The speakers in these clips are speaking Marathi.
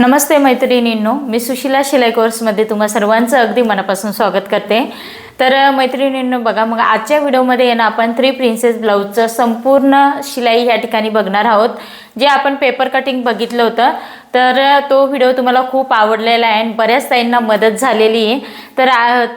नमस्ते मैत्रिणींनो मी सुशिला शिलाई कोर्समध्ये तुम्हा सर्वांचं अगदी मनापासून स्वागत करते. तर मैत्रिणींनो बघा मग आजच्या व्हिडिओमध्ये ना आपण थ्री प्रिन्सेस ब्लाऊजचं संपूर्ण शिलाई या ठिकाणी बघणार आहोत. जे आपण पेपर कटिंग बघितलं होतं तर तो व्हिडिओ तुम्हाला खूप आवडलेला आहे आणि बऱ्याच ताईंना मदत झालेली आहे. तर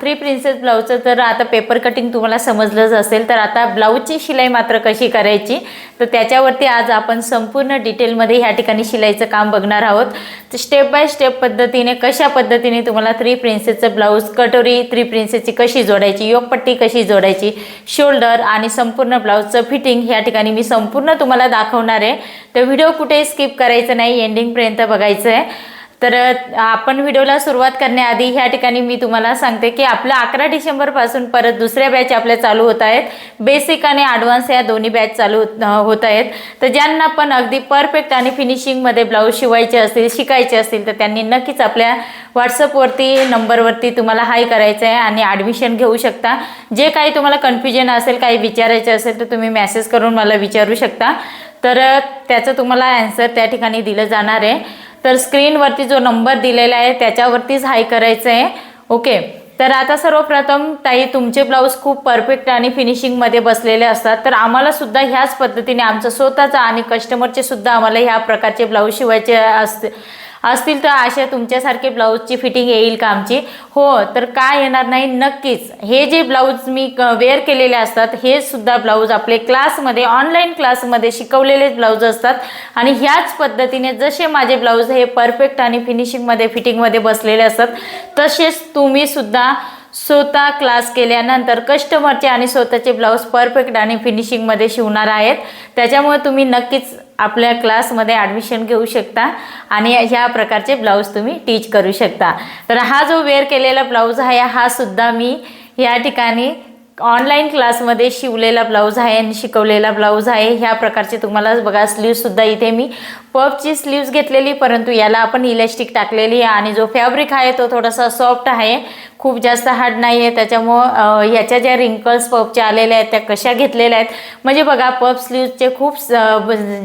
थ्री प्रिन्सेस ब्लाऊजचं तर आता पेपर कटिंग तुम्हाला समजलंच असेल तर आता ब्लाऊजची शिलाई मात्र कशी करायची? तर त्याच्यावरती आज आपण संपूर्ण डिटेलमध्ये ह्या ठिकाणी शिलाईचं काम बघणार आहोत. तर स्टेप बाय स्टेप पद्धतीने कशा पद्धतीने तुम्हाला थ्री प्रिन्सेसचं ब्लाऊज कटोरी थ्री प्रिन्सेसची कशी जोडायची योगपट्टी कशी जोडायची शोल्डर आणि संपूर्ण ब्लाऊजचं फिटिंग ह्या ठिकाणी मी संपूर्ण तुम्हाला दाखवणार आहे. तर व्हिडिओ कुठेही स्किप करायचं नाही एंडिंगपर्यंत बघायचं आहे तर आपण व्हिडिओला सुरुवात करण्याआधी ह्या ठिकाणी मी तुम्हाला सांगते की आपलं अकरा डिसेंबरपासून परत दुसऱ्या बॅच आपल्या चालू होत आहेत. बेसिक आणि ॲडव्हान्स या दोन्ही बॅच चालू होत- होत आहेत. तर ज्यांना पण अगदी परफेक्ट आणि फिनिशिंगमध्ये ब्लाऊज शिवायचे असतील शिकायचे असतील तर त्यांनी नक्कीच आपल्या व्हॉट्सअपवरती नंबरवरती तुम्हाला हाय करायचं आहे आणि ॲडमिशन घेऊ शकता. जे काही तुम्हाला कन्फ्युजन असेल काही विचारायचे असेल तर तुम्ही मेसेज करून मला विचारू शकता. तर त्याचं तुम्हाला ॲन्सर त्या ठिकाणी दिलं जाणार आहे. तर स्क्रीनवरती जो नंबर दिलेला आहे त्याच्यावरतीच हाय करायचं आहे ओके तर आता सर्वप्रथम ताई तुमचे ब्लाऊज खूप परफेक्ट आणि फिनिशिंगमध्ये बसलेले असतात. तर आम्हाला सुद्धा ह्याच पद्धतीने आमचं स्वतःचा आणि कस्टमरचे सुद्धा आम्हाला ह्या प्रकारचे ब्लाऊज शिवायचे असते. असतील तर अशा तुमच्यासारखे ब्लाऊजची फिटिंग येईल का आमची? हो तर काय येणार नाही नक्कीच. हे जे ब्लाऊज मी वेअर केलेले असतात हे सुद्धा ब्लाऊज आपले क्लासमध्ये ऑनलाईन क्लासमध्ये शिकवलेलेच ब्लाऊज असतात. आणि ह्याच पद्धतीने जसे माझे ब्लाऊज हे परफेक्ट आणि फिनिशिंगमध्ये फिटिंगमध्ये बसलेले असतात तसेच तुम्ही सुद्धा स्वतः क्लास केल्यानंतर कस्टमरचे आणि स्वतःचे ब्लाऊज परफेक्ट आणि फिनिशिंगमध्ये शिवणार आहेत. त्याच्यामुळे तुम्ही नक्कीच आपल्या क्लासमध्ये ॲडमिशन घेऊ शकता आणि ह्या प्रकारचे ब्लाऊज तुम्ही टीच करू शकता. तर हा जो वेअर केलेला ब्लाऊज आहे हा सुद्धा मी या ठिकाणी ऑनलाईन क्लासमध्ये शिवलेला ब्लाऊज आहे आणि शिकवलेला ब्लाऊज आहे. ह्या प्रकारचे तुम्हाला बघा स्लीवसुद्धा इथे मी पफची स्लीव्स घेतलेली परंतु याला आपण इलॅस्टिक टाकलेली आहे आणि जो फॅब्रिक आहे तो थोडासा सॉफ्ट आहे. खूप जास्त हार्ड नाही आहे त्याच्यामुळं ह्याच्या ज्या रिंकल्स पफच्या आलेल्या आहेत त्या कशा घेतलेल्या आहेत. म्हणजे बघा पफ स्लीव्सचे खूप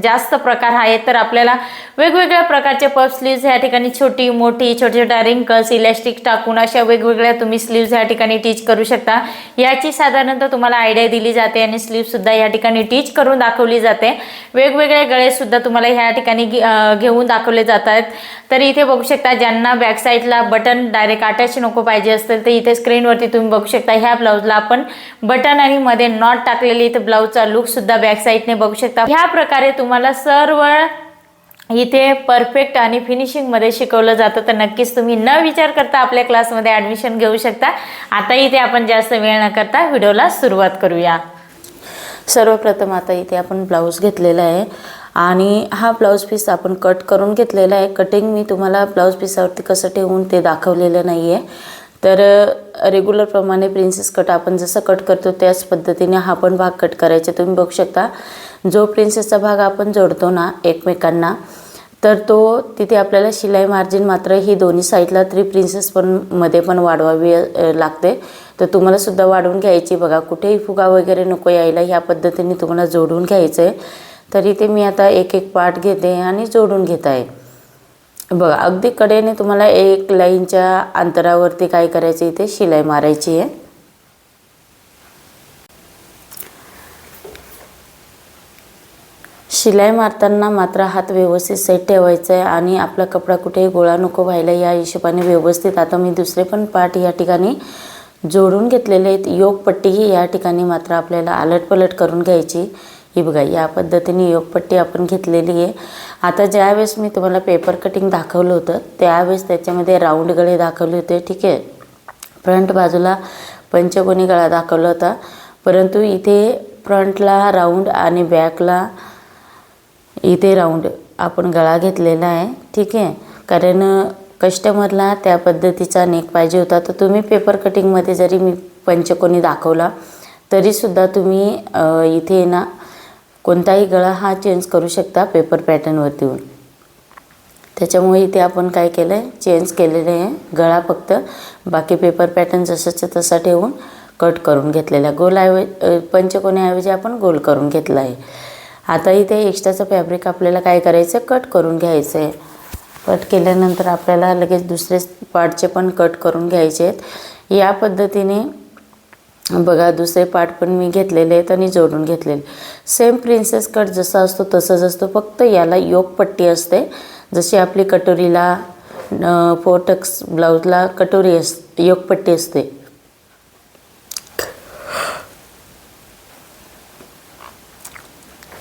जास्त प्रकार आहेत. तर आपल्याला वेगवेगळ्या प्रकारचे पफ स्लीव्स ह्या ठिकाणी छोटी मोठी छोट्या छोट्या रिंकल्स इलॅस्टिक टाकून अशा वेगवेगळ्या तुम्ही स्लीव्स ह्या ठिकाणी टीच करू शकता. याची साधारणतः तुम्हाला आयडिया दिली जाते आणि स्लीव्हसुद्धा या ठिकाणी टीच करून दाखवली जाते. वेगवेगळे गळेसुद्धा तुम्हाला ह्या ठिकाणी ठिकाणी घेऊन दाखवले जात आहेत तर इथे बघू शकता ज्यांना बॅक साईडला बटन डायरेक्ट अटॅच नको पाहिजे असतील तर इथे स्क्रीनवरती तुम्ही बघू शकता ह्या ब्लाऊजला आपण बटन आणि मध्ये नॉट टाकलेली इथे ब्लाऊजचा लुकसुद्धा बॅक साईडने बघू शकता. ह्या प्रकारे तुम्हाला सर्व इथे परफेक्ट आणि फिनिशिंगमध्ये शिकवलं जातं. तर नक्कीच तुम्ही न विचार करता आपल्या क्लासमध्ये ॲडमिशन घेऊ शकता. आता इथे आपण जास्त वेळ न करता व्हिडिओला सुरुवात करूया. सर्वप्रथम आता इथे आपण ब्लाऊज घेतलेला आहे. आणि हा ब्लाऊज पीस आपण कट करून घेतलेला आहे. कटिंग मी तुम्हाला ब्लाऊज पीसावरती कसं ठेवून ते दाखवलेलं नाही आहे तर रेग्युलरप्रमाणे प्रिन्सेस कट आपण जसं कट करतो त्याच पद्धतीने हा पण भाग कट करायचा. तुम्ही बघू शकता जो प्रिन्सेसचा भाग आपण जोडतो ना एकमेकांना तर तो तिथे आपल्याला शिलाई मार्जिन मात्र ही दोन्ही साईडला थ्री प्रिन्सेस पण मध्ये पण वाढवावी लागते. तर तुम्हाला सुद्धा वाढवून घ्यायची बघा. कुठेही फुगा वगैरे नको यायला. ह्या पद्धतीने तुम्हाला जोडून घ्यायचं आहे तरी ते मी आता एक एक पार्ट घेते आणि जोडून घेत आहे. बघा अगदी कडेने तुम्हाला एक लाईनच्या अंतरावरती काय करायचं इथे शिलाई मारायची आहे. शिलाई मारताना मात्र हात व्यवस्थित सेट ठेवायचा आहे आणि आपला कपडा कुठेही गोळा नको व्हायला या हिशोबाने व्यवस्थित. आता मी दुसरे पण पार्ट या ठिकाणी जोडून घेतलेले आहेत. योगपट्टी ही या ठिकाणी मात्र आपल्याला आलटपलट करून घ्यायची. ही बघा या पद्धतीने योगपट्टी आपण घेतलेली आहे. आता ज्यावेळेस मी तुम्हाला पेपर कटिंग दाखवलं होतं त्यावेळेस त्याच्यामध्ये राऊंड गळे दाखवले होते ठीक आहे? फ्रंट बाजूला पंचकोनी गळा दाखवला होता. परंतु इथे फ्रंटला राऊंड आणि बॅकला इथे राऊंड आपण गळा घेतलेला आहे ठीक आहे? कारण कस्टमरला त्या पद्धतीचा नेक पाहिजे होता. तर तुम्ही पेपर कटिंगमध्ये जरी मी पंचकोनी दाखवला तरीसुद्धा तुम्ही इथे ना कोणताही गळा हा चेंज करू शकता पेपर पॅटर्नवरती येऊन. त्याच्यामुळे इथे आपण काय केलं आहे चेंज केलेले आहे. गळा फक्त बाकी पेपर पॅटर्न जसंच्या तसा ठेवून कट करून घेतलेला. आहे गोलाऐवजी पंचकोण्याऐवजी आपण गोल करून घेतला आहे. आता इथे एक्स्ट्राचं फॅब्रिक आपल्याला काय करायचं कट करून घ्यायचं आहे कट केल्यानंतर आपल्याला लगेच दुसरे पार्टचे पण कट करून घ्यायचे आहेत. या पद्धतीने बघा दुसरे पार्ट पण मी घेतलेले आहेत आणि जोडून घेतलेले सेम प्रिन्सेस कट जसा असतो तसंच असतो. फक्त याला योग पट्टी असते. जशी आपली कटोरीला फोटक्स ब्लाऊजला कटोरी अस योगपट्टी असते.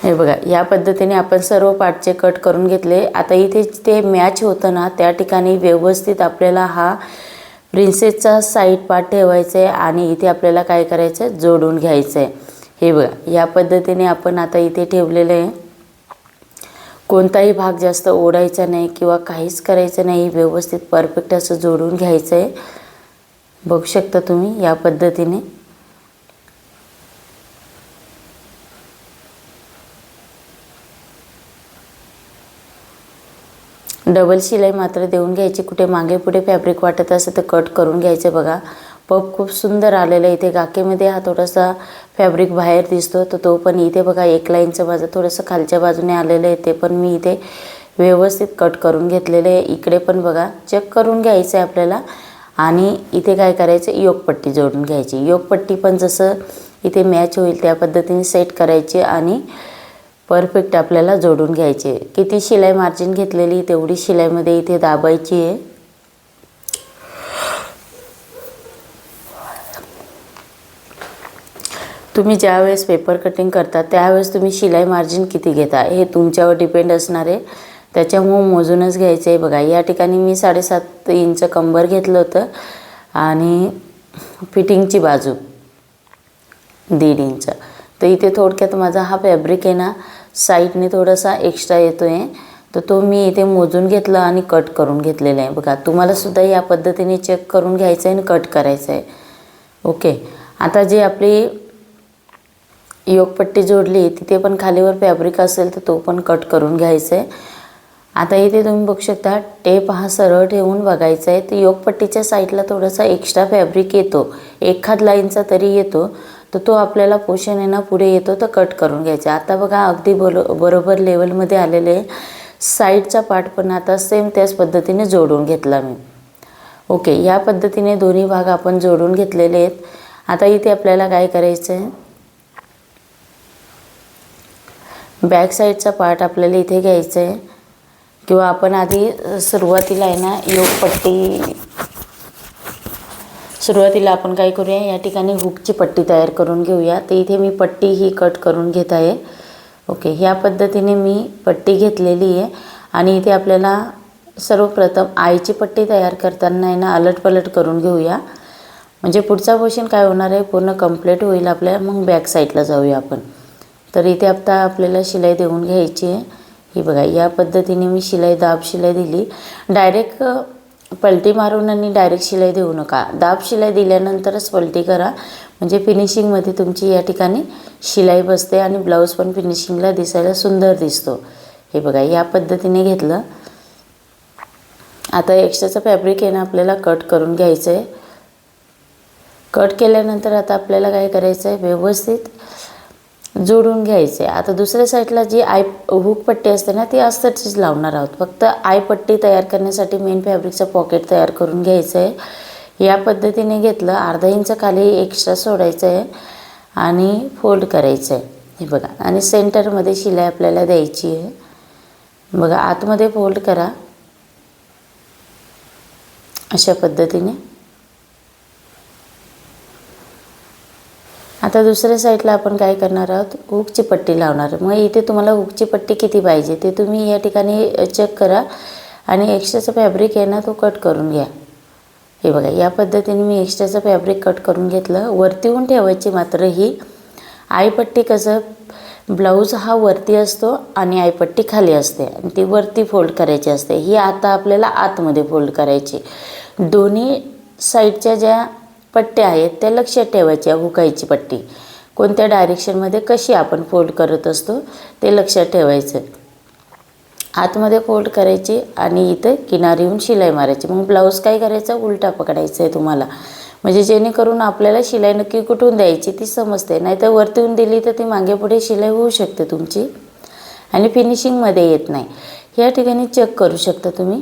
हे बघा या पद्धतीने आपण सर्व पार्टचे कट करून घेतले. आता इथे ते मॅच होतं ना त्या ठिकाणी व्यवस्थित आपल्याला हा प्रिन्सेसचा साईड पार्ट ठेवायचा आहे आणि इथे आपल्याला काय करायचं? आहे जोडून घ्यायचं आहे हे बघा या पद्धतीने आपण आता इथे ठेवलेलं आहे. कोणताही भाग जास्त ओढायचा नाही किंवा काहीच करायचं नाही व्यवस्थित परफेक्ट असं जोडून घ्यायचं आहे बघू शकता तुम्ही या पद्धतीने. डबल शिलाई मात्र देऊन घ्यायची. कुठे मागे पुढे फॅब्रिक वाटत असेल तर कट करून घ्यायचं बघा. पप खूप सुंदर आलेला आहे इथे. गाकेमध्ये हा थोडासा फॅब्रिक बाहेर दिसतो. तर तो पण इथे बघा एक लाईनचं माझं थोडंसं खालच्या बाजूने आलेलं आहे. ते पण मी इथे व्यवस्थित कट करून घेतलेलं आहे. इकडे पण बघा चेक करून घ्यायचं आहे आपल्याला. आणि इथे काय करायचं? योगपट्टी जोडून घ्यायची. योगपट्टी पण जसं इथे मॅच होईल त्या पद्धतीने सेट करायची. आणि परफेक्ट आपल्याला जोडून घ्यायचे. किती शिलाई मार्जिन घेतलेली तेवढी शिलाईमध्ये इथे दाबायची आहे. तुम्ही ज्यावेळेस पेपर कटिंग करता त्यावेळेस तुम्ही शिलाई मार्जिन किती घेता हे तुमच्यावर डिपेंड असणार आहे. त्याच्यामुळं मोजूनच घ्यायचं आहे बघा. या ठिकाणी मी साडेसात इंच कंबर घेतलं होतं आणि फिटिंगची बाजू दीड इंच. तर इथे थोडक्यात माझा हा फॅब्रिक आहे ना साईडने थोडासा एक्स्ट्रा येतो आहे तर तो मी इथे मोजून घेतला आणि कट करून घेतलेला आहे. बघा तुम्हालासुद्धा या पद्धतीने चेक करून घ्यायचं आहे आणि कट करायचं आहे ओके आता जे आपली योगपट्टी जोडली तिथे पण खालीवर फॅब्रिक असेल तर तो पण कट करून घ्यायचा आहे आता इथे तुम्ही बघू शकता टेप हा सरळ ठेवून बघायचा आहे तर योगपट्टीच्या साईडला थोडासा एक्स्ट्रा फॅब्रिक येतो. एखाद लाईनचा तरी येतो. तर तो आपल्याला पोषण आहे ना पुढे येतो तर कट करून घ्यायचा. आता बघा अगदी बरो बरोबर लेवलमध्ये आलेले आहे साईडचा पार्ट पण आता सेम त्याच पद्धतीने जोडून घेतला मी. ओके या पद्धतीने दोन्ही भाग आपण जोडून घेतलेले आहेत. आता इथे आपल्याला काय करायचं आहे बॅक साईडचा पार्ट आपल्याला इथे घ्यायचा आहे किंवा आपण आधी सुरुवातीला आहे ना योगपट्टी सुरुवातीला आपण काय करूया या ठिकाणी हुकची पट्टी तयार करून घेऊया. तर इथे मी पट्टी ही कट करून घेत आहे. ओके ह्या पद्धतीने मी पट्टी घेतलेली आहे. आणि इथे आपल्याला सर्वप्रथम आईची पट्टी तयार करताना आहे ना अलटपलट करून घेऊया. म्हणजे पुढचा पोर्शन काय होणार आहे? पूर्ण कंप्लीट होईल आपल्या. मग बॅक साईडला जाऊया आपण. तर इथे आता आपल्याला शिलाई देऊन घ्यायची आहे. ही बघा या पद्धतीने मी शिलाई दाब शिलाई दिली. डायरेक्ट पलटी मारून आणि डायरेक्ट शिलाई देऊ नका. दाब शिलाई दिल्यानंतरच पलटी करा. म्हणजे फिनिशिंगमध्ये तुमची या ठिकाणी शिलाई बसते आणि ब्लाऊज पण फिनिशिंगला दिसायला सुंदर दिसतो. हे बघा या पद्धतीने घेतलं. आता एक्स्ट्राचं फॅब्रिक आहे ना आपल्याला कट करून घ्यायचं आहे कट केल्यानंतर आता आपल्याला काय करायचं आहे व्यवस्थित जोडून घ्यायचे. आता दुसऱ्या साईडला जी आय हुक पट्टी असते ना ती अस्तरचीच लावणार आहोत. फक्त आय पट्टी तयार करण्यासाठी मेन फॅब्रिकचं पॉकेट तयार करून घ्यायचं. आहे या पद्धतीने घेतलं अर्धा इंच खाली एक्स्ट्रा सोडायचं आहे आणि फोल्ड करायचं. आहे हे बघा. आणि सेंटरमध्ये शिलाई आपल्याला द्यायची आहे. बघा आतमध्ये फोल्ड करा. अशा पद्धतीने. आता दुसऱ्या साईडला आपण काय करणार आहोत? हुकची पट्टी लावणार मग इथे तुम्हाला हुकची पट्टी किती पाहिजे ते तुम्ही या ठिकाणी चेक करा आणि एक्स्ट्राचं फॅब्रिक आहे ना तो कट करून घ्या. हे बघा या पद्धतीने मी एक्स्ट्राचं फॅब्रिक कट करून घेतलं. वरती होऊन ठेवायची मात्र ही. आईपट्टी कसं ब्लाऊज हा वरती असतो आणि आईपट्टी खाली असते. आणि ती वरती फोल्ड करायची असते. ही आता आपल्याला आतमध्ये फोल्ड करायची. दोन्ही साईडच्या ज्या पट्ट्या आहेत त्या लक्षात ठेवायच्या हुकायची पट्टी. कोणत्या डायरेक्शनमध्ये कशी आपण फोल्ड करत असतो ते लक्षात ठेवायचं. आतमध्ये फोल्ड करायची आणि इथं किनारी येऊन शिलाई मारायची. मग ब्लाऊज काय करायचं? उलटा पकडायचं आहे तुम्हाला. म्हणजे जेणेकरून आपल्याला शिलाई नक्की कुठून द्यायची ती समजते. नाहीतर येऊन दिली तर ती मागे पुढे शिलाई होऊ शकते तुमची. आणि फिनिशिंगमध्ये येत नाही. या ठिकाणी चेक करू शकता तुम्ही.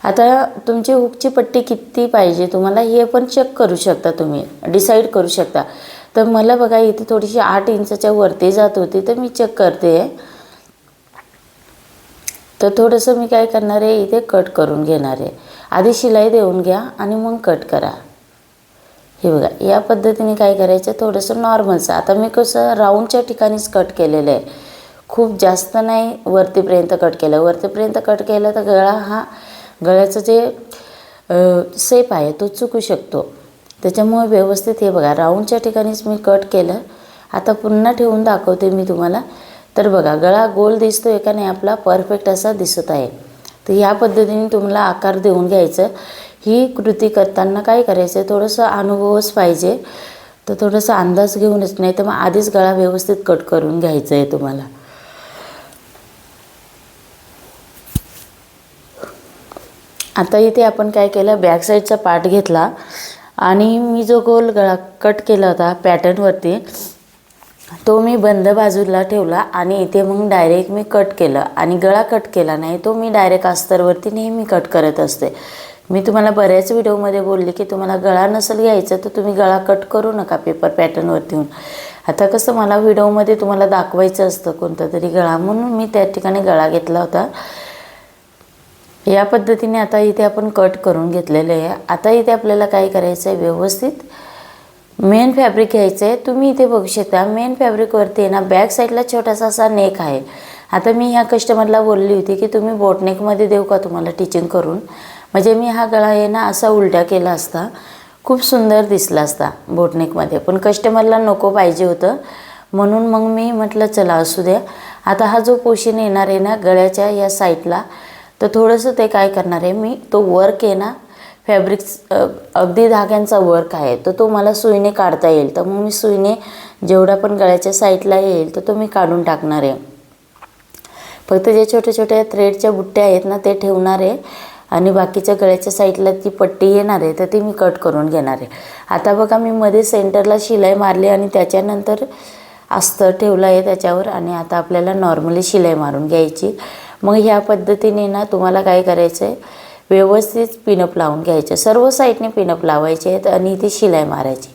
आता तुमची हुकची पट्टी किती पाहिजे? तुम्हाला हे पण चेक करू शकता तुम्ही. डिसाईड करू शकता. तर मला बघा इथे थोडीशी आठ इंचाच्या वरती जात होती तर मी चेक करते. तर थोडंसं मी काय करणार आहे इथे कट करून घेणार आहे. आधी शिलाई देऊन घ्या आणि मग कट करा. हे बघा या पद्धतीने काय करायचं? थोडंसं नॉर्मलचं आता मी कसं राऊंडच्या ठिकाणीच कट केलेलं आहे. खूप जास्त नाही वरतीपर्यंत कट केलं. वरतीपर्यंत कट केलं तर गळा हा गळ्याचं जे सेप आहे तो चुकू शकतो. त्याच्यामुळे व्यवस्थित हे बघा राऊंडच्या ठिकाणीच मी कट केलं. आता पुन्हा ठेवून दाखवते मी तुम्हाला. तर बघा गळा गोल दिसतो आहे का नाही आपला परफेक्ट असा दिसत आहे. तर ह्या पद्धतीने तुम्हाला आकार देऊन घ्यायचं. ही कृती करताना काय करायचं आहे थोडंसं अनुभवच पाहिजे. तर थोडंसं अंदाज घेऊनच नाही तर मग आधीच गळा व्यवस्थित कट करून घ्यायचं आहे तुम्हाला. आता इथे आपण काय केलं बॅक साईडचा पार्ट घेतला. आणि मी जो गोल गळा कट केला होता पॅटर्नवरती तो मी बंद बाजूला ठेवला आणि इथे मग डायरेक्ट मी कट केलं. आणि गळा कट केला नाही तो मी डायरेक्ट अस्तरवरती नेहमी कट करत असते. मी तुम्हाला बऱ्याच व्हिडिओमध्ये बोलले की तुम्हाला गळा नसेल घ्यायचा तर तुम्ही गळा कट करू नका पेपर पॅटर्नवरती येऊन. आता कसं मला व्हिडिओमध्ये तुम्हाला दाखवायचं असतं कोणता तरी गळा म्हणून मी त्या ठिकाणी गळा घेतला होता. या पद्धतीने आता इथे आपण कट करून घेतलेले आहे. आता इथे आपल्याला काय करायचं आहे? व्यवस्थित मेन फॅब्रिक घ्यायचं आहे. तुम्ही इथे बघू शकता मेन फॅब्रिकवरती आहे ना बॅक साईडला छोटासा असा नेक आहे. आता मी ह्या कस्टमरला बोलली होती की तुम्ही बोटनेकमध्ये देऊ का तुम्हाला टिचिंग करून? म्हणजे मी हा गळा आहे ना असा उलटा केला असता. खूप सुंदर दिसला असता बोटनेकमध्ये पण कस्टमरला नको पाहिजे होतं. म्हणून मग मी म्हटलं चला असू द्या. आता हा जो पोषण येणार आहे ना गळ्याच्या या साईडला तर थोडंसं ते काय करणार आहे मी तो वर्क आहे ना फॅब्रिक्स अगदी धाग्यांचा वर्क आहे. तर तो मला सुईने काढता येईल. तर मग मी सुईने जेवढा पण गळ्याच्या साईडला येईल तर तो मी काढून टाकणार आहे. फक्त जे छोट्या छोट्या थ्रेडच्या बुट्ट्या आहेत ना ते ठेवणार आहे. आणि बाकीच्या गळ्याच्या साईडला ती पट्टी येणार आहे तर ती मी कट करून घेणार आहे. आता बघा मी मध्ये सेंटरला शिलाई मारली आणि त्याच्यानंतर अस्तर ठेवलं आहे त्याच्यावर. आणि आता आपल्याला नॉर्मली शिलाई मारून घ्यायची. मग ह्या पद्धतीने ना तुम्हाला काय करायचं आहे व्यवस्थित पिनअप लावून घ्यायचं. सर्व साईडने पिनअप लावायचे आहेत आणि ती शिलाई मारायची.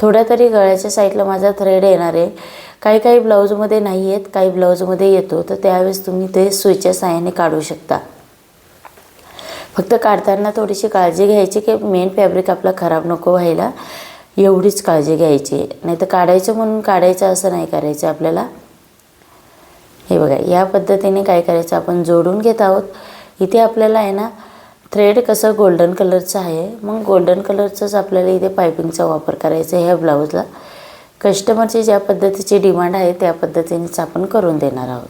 थोड्या तरी गळ्याच्या साईडला माझा थ्रेड येणार आहे. काही काही ब्लाऊजमध्ये नाही आहेत काही ब्लाऊजमध्ये येतो. तर त्यावेळेस तुम्ही ते सुईच्या साह्याने काढू शकता. फक्त काढताना थोडीशी काळजी घ्यायची की मेन फॅब्रिक आपला खराब नको व्हायला. एवढीच काळजी घ्यायची. नाही तर काढायचं म्हणून काढायचं असं नाही करायचं आपल्याला. हे बघा या पद्धतीने काय करायचं? आपण जोडून घेत आहोत. इथे आपल्याला आहे ना थ्रेड कसं गोल्डन कलरचं आहे मग गोल्डन कलरचंच आपल्याला इथे पायपिंगचा वापर करायचा आहे ह्या ब्लाऊजला कस्टमरची ज्या पद्धतीची डिमांड आहे त्या पद्धतीनेच आपण करून देणार आहोत.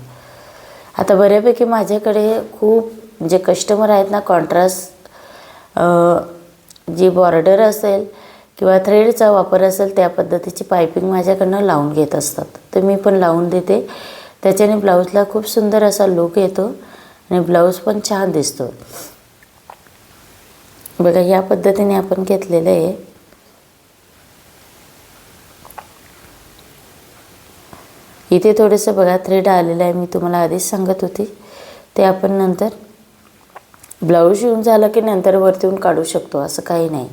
आता बऱ्यापैकी माझ्याकडे खूप जे कस्टमर आहेत ना कॉन्ट्रास्ट जी बॉर्डर असेल किंवा थ्रेडचा वापर असेल त्या पद्धतीची पायपिंग माझ्याकडनं लावून घेत असतात. तर मी पण लावून देते. त्याच्याने ब्लाऊजला खूप सुंदर असा लुक येतो आणि ब्लाऊज पण छान दिसतो. बघा ह्या पद्धतीने आपण घेतलेलं आहे. इथे थोडंसं बघा थ्रेड आलेलं आहे मी तुम्हाला आधीच सांगत होती. ते आपण नंतर ब्लाऊज शिवून झालं की नंतर वरती काढू शकतो असं काही नाही.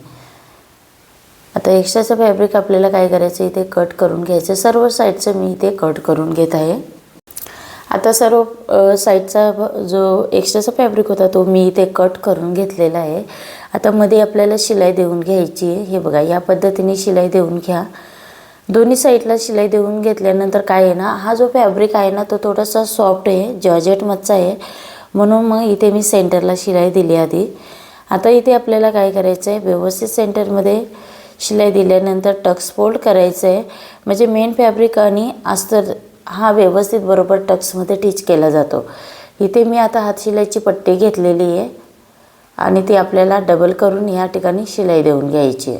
आता एक्स्ट्राचं फॅब्रिक आपल्याला काय करायचं इथे कट करून घ्यायचं. सर्व साईडचं मी इथे कट करून घेत आहे. आता सर्व साईडचा जो एक्स्ट्राचा फॅब्रिक होता तो मी इथे कट करून घेतलेला आहे. आता मध्ये आपल्याला शिलाई देऊन घ्यायची आहे. हे बघा या पद्धतीने शिलाई देऊन घ्या. दोन्ही साईडला शिलाई देऊन घेतल्यानंतर काय आहे ना हा जो फॅब्रिक आहे ना तो थोडासा सॉफ्ट आहे जॉर्जेटमधचा आहे. म्हणून मग इथे मी सेंटरला शिलाई दिली आधी. आता इथे आपल्याला काय करायचं आहे व्यवस्थित सेंटरमध्ये शिलाई दिल्यानंतर टक्स फोल्ड करायचं आहे म्हणजे मेन फॅब्रिक आणि अस्तर हा व्यवस्थित बरोबर टक्समध्ये टीच केला जातो. इथे मी आता हात शिलाईची पट्टी घेतलेली आहे आणि ती आपल्याला डबल करून ह्या ठिकाणी शिलाई देऊन घ्यायची आहे.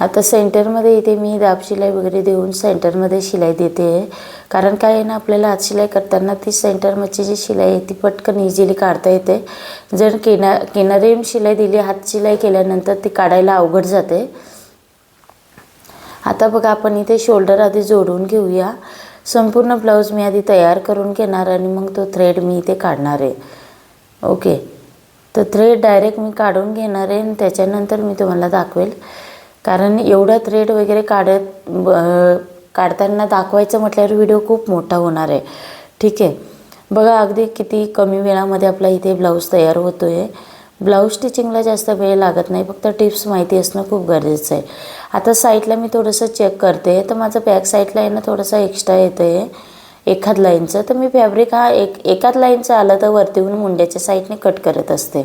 आता सेंटरमध्ये इथे मी दाब शिलाई वगैरे देऊन सेंटरमध्ये शिलाई देते. आहे कारण काय आहे ना आपल्याला हात शिलाई करताना ती सेंटरमधची जी शिलाई आहे ती पटकन इझिली काढता येते. जर किना किनारी शिलाई दिली हात शिलाई केल्यानंतर ती काढायला अवघड जाते. आता बघा आपण इथे शोल्डर आधी जोडून घेऊया. संपूर्ण ब्लाऊज मी आधी तयार करून घेणार आणि मग तो थ्रेड मी इथे काढणार आहे. ओके तर थ्रेड डायरेक्ट मी काढून घेणार आहे आणि त्याच्यानंतर मी तुम्हाला दाखवेल. कारण एवढा थ्रेड वगैरे काढत ब- काढताना दाखवायचं म्हटल्यावर व्हिडिओ खूप मोठा होणार आहे. ठीक आहे. बघा अगदी किती कमी वेळामध्ये आपला इथे ब्लाऊज तयार होतो आहे ब्लाऊज स्टिचिंगला जास्त वेळ लागत नाही फक्त टिप्स माहिती असणं खूप गरजेचं आहे. आता साईडला मी थोडंसं चेक करते. तर माझं बॅक साईडला आहे ना थोडंसं एक्स्ट्रा येतं आहे एखाद लाईनचं तर मी फॅब्रिक हा एक एकाच लाईनचं आलं तर वरतीहून मुंड्याच्या साईडने कट करत असते.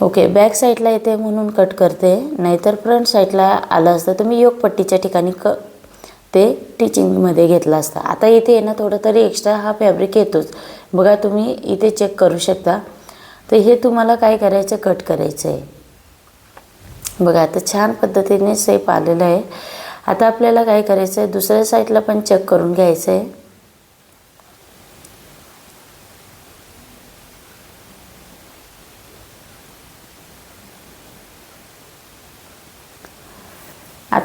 ओके बॅक साईडला येते म्हणून कट करते. नाहीतर फ्रंट साईडला आलं असतं तर मी योगपट्टीच्या ठिकाणी क ते टिचिंगमध्ये घेतलं असतं. आता इथे येणं ना थोडं तरी एक्स्ट्रा हा फॅब्रिक येतोच. बघा तुम्ही इथे चेक करू शकता. तर हे तुम्हाला काय करायचं? कट करायचं आहे बघा आता छान पद्धतीने सेप आलेलं आहे. आता आपल्याला काय करायचं आहे दुसऱ्या साईडला पण चेक करून घ्यायचं आहे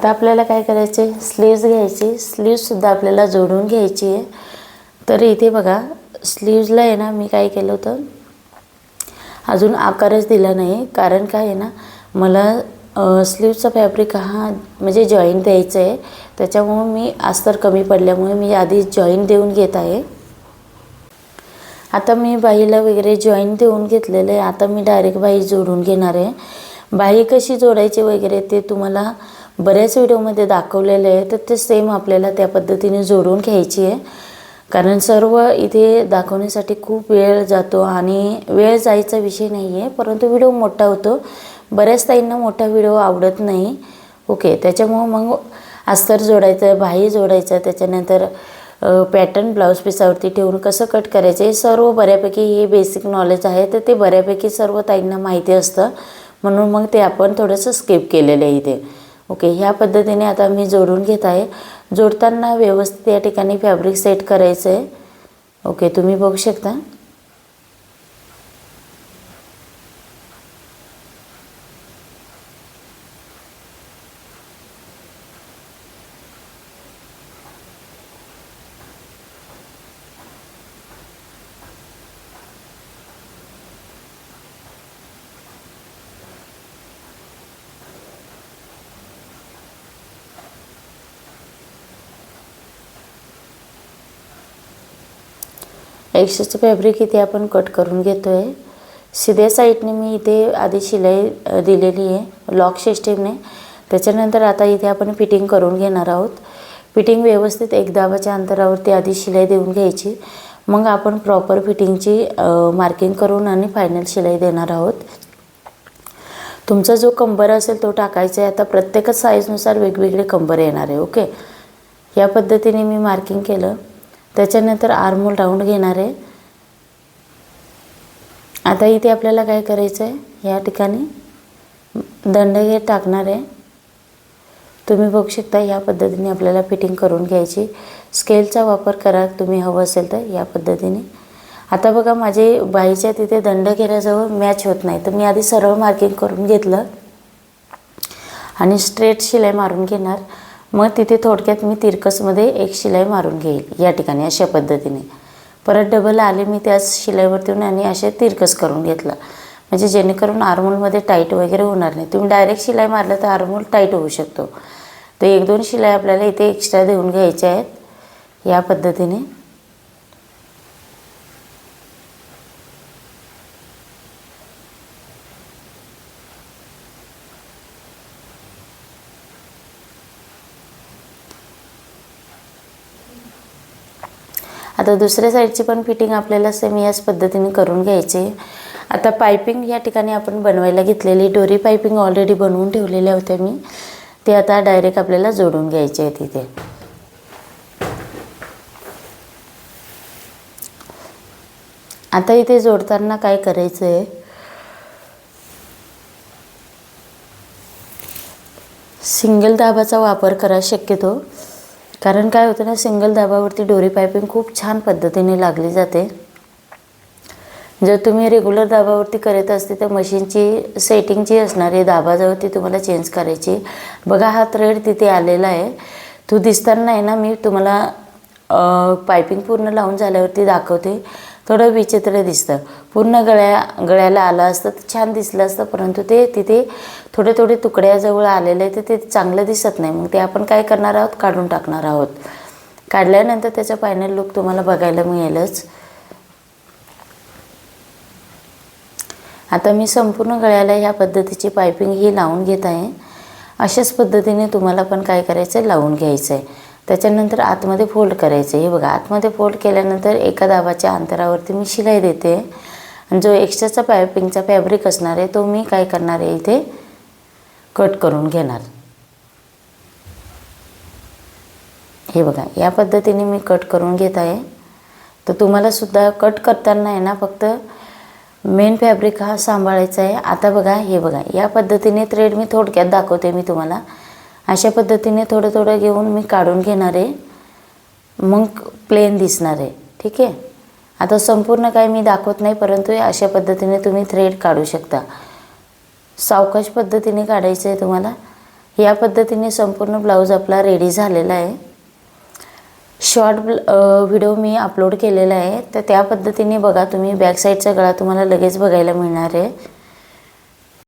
आता आपल्याला काय करायचे? आहे स्लीव्ज घ्यायची स्लीव्जसुद्धा आपल्याला जोडून घ्यायची आहे. तर इथे बघा स्लीव्जला आहे ना मी काय केलं होतं? अजून आकारच दिला नाही कारण काय आहे ना मला स्लीवचा फॅब्रिक हा म्हणजे जॉईंट द्यायचं आहे. त्याच्यामुळं मी अस्तर कमी पडल्यामुळे मी आधी जॉईंट देऊन घेत आहे. आता मी बाईला वगैरे जॉईंट देऊन घेतलेलं आहे. आता मी डायरेक्ट बाई जोडून घेणार आहे. बाई कशी जोडायची वगैरे ते तुम्हाला बऱ्याच व्हिडिओमध्ये दाखवलेले आहे तर ते सेम आपल्याला त्या पद्धतीने जोडून घ्यायची आहे. कारण सर्व इथे दाखवण्यासाठी खूप वेळ जातो आणि वेळ जायचा विषय नाही आहे परंतु व्हिडिओ मोठा होतो. बऱ्याच ताईंना मोठा व्हिडिओ आवडत नाही. ओके त्याच्यामुळं मग अस्तर जोडायचं बाही जोडायचं त्याच्यानंतर पॅटर्न ब्लाऊज पिसावरती ठेवून कसं कट करायचं हे सर्व बऱ्यापैकी हे बेसिक नॉलेज आहे तर ते बऱ्यापैकी सर्व ताईंना माहिती असतं. म्हणून मग ते आपण थोडंसं स्किप केलेलं आहे इथे. ओके ह्या पद्धतीने आता मी जोडून घेत आहे. जोडताना व्यवस्थित या ठिकाणी फॅब्रिक सेट करायचं आहे ओके तुम्ही बघू शकता. एक्स्ट्राचं फॅब्रिक इथे आपण कट करून घेतो आहे सिध्या साईडने मी इथे आधी शिलाई दिलेली आहे लॉक सिस्टीमने त्याच्यानंतर आता इथे आपण फिटिंग करून घेणार आहोत. फिटिंग व्यवस्थित एक दाबाच्या अंतरावरती आधी शिलाई देऊन घ्यायची. मग आपण प्रॉपर फिटिंगची मार्किंग करून आणि फायनल शिलाई देणार आहोत. तुमचा जो कंबर असेल तो टाकायचा आहे. आता प्रत्येकच साईजनुसार वेगवेगळे कंबर येणार आहे ओके या पद्धतीने मी मार्किंग केलं. त्याच्यानंतर आर्मोल राऊंड घेणार आहे. आता इथे आपल्याला काय करायचं आहे या ठिकाणी दंडघे टाकणार आहे. तुम्ही बघू शकता या पद्धतीने आपल्याला फिटिंग करून घ्यायची. स्केलचा वापर करा तुम्ही हवं असेल तर या पद्धतीने. आता बघा माझे बाईच्या तिथे दंड घेण्याजवळ मॅच होत नाही. तर मी आधी सरळ मार्किंग करून घेतलं. आणि स्ट्रेट शिलाई मारून घेणार. मग तिथे थोडक्यात मी तिरकसमध्ये एक शिलाई मारून घेईल या ठिकाणी अशा पद्धतीने. परत डबल आले मी त्याच शिलाईवरती येऊन आणि असे तिरकस करून घेतला. म्हणजे जेणेकरून आरमोलमध्ये टाईट वगैरे होणार नाही. तुम्ही डायरेक्ट शिलाई मारलं तर आरमोल टाईट होऊ शकतो. तर एक दोन शिलाई आपल्याला इथे एक्स्ट्रा देऊन घ्यायच्या आहेत या पद्धतीने. आता दुसऱ्या साईडची पण फिटिंग आपल्याला सेम याच पद्धतीने करून घ्यायची. आता पायपिंग या ठिकाणी आपण बनवायला घेतलेली डोरी पायपिंग ऑलरेडी बनवून ठेवलेल्या होत्या मी. ते आता डायरेक्ट आपल्याला जोडून घ्यायचे आहे तिथे आता इथे जोडताना काय करायचं आहे सिंगल दाबाचा वापर करा शक्यतो. कारण काय होतं ना सिंगल दाबावरती डोरी पायपिंग खूप छान पद्धतीने लागली जाते. जर तुम्ही रेग्युलर दाबावरती करत असते तर मशीनची सेटिंगची असणारी दाबावरती तुम्हाला चेंज करायची बघा हा थ्रेड तिथे आलेला आहे. तो दिसताना आहे ना मी तुम्हाला पायपिंग पूर्ण लावून झाल्यावरती दाखवते. थोडं विचित्र दिसतं. पूर्ण गळ्या गळ्याला आलं असतं तर छान दिसलं असतं परंतु ते तिथे थोडे थोडे तुकड्याजवळ आलेले आहे तर ते चांगलं दिसत नाही. मग ते आपण काय करणार आहोत? काढून टाकणार आहोत. काढल्यानंतर त्याचा फायनल लुक तुम्हाला बघायला मिळेलच. आता मी संपूर्ण गळ्याला ह्या पद्धतीची पायपिंग ही लावून घेत आहे. अशाच पद्धतीने तुम्हाला पण काय करायचं आहे लावून घ्यायचं आहे त्याच्यानंतर आतमध्ये फोल्ड करायचं. आहे हे बघा आतमध्ये फोल्ड केल्यानंतर एका दाबाच्या अंतरावरती मी शिलाई देते. आणि जो एक्स्ट्राचा पायपिंगचा फॅब्रिक असणार आहे तो मी काय करणार आहे इथे? कट करून घेणार. हे बघा या पद्धतीने मी कट करून घेत आहे. तर तुम्हाला सुद्धा कट करताना आहे ना फक्त मेन फॅब्रिक हा सांभाळायचा आहे. आता बघा हे बघा या पद्धतीने थ्रेड मी थोडक्यात दाखवते मी तुम्हाला. अशा पद्धतीने थोडं थोडं घेऊन मी काढून घेणार आहे. मग प्लेन दिसणार आहे. ठीक आहे? आता संपूर्ण काही मी दाखवत नाही परंतु अशा पद्धतीने तुम्ही थ्रेड काढू शकता. सावकाश पद्धतीने काढायचं आहे तुम्हाला. या पद्धतीने संपूर्ण ब्लाऊज आपला रेडी झालेला आहे. शॉर्ट व्हिडिओ मी अपलोड केलेला आहे. तर त्या पद्धतीने बघा तुम्ही बॅक साईडचा गळा तुम्हाला लगेच बघायला मिळणार आहे.